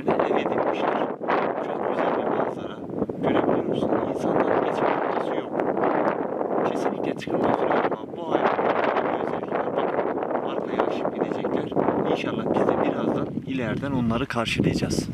yerlerde ev edinmişler. Çok güzel bir manzara. Görebiliyor musun? İnsanlar geçmek parası yok. Kesinlikle çıkılmak ama bu hayvanlar özellikler bak arkaya aşıp gidecekler. İnşallah biz de birazdan ileriden onları karşılayacağız.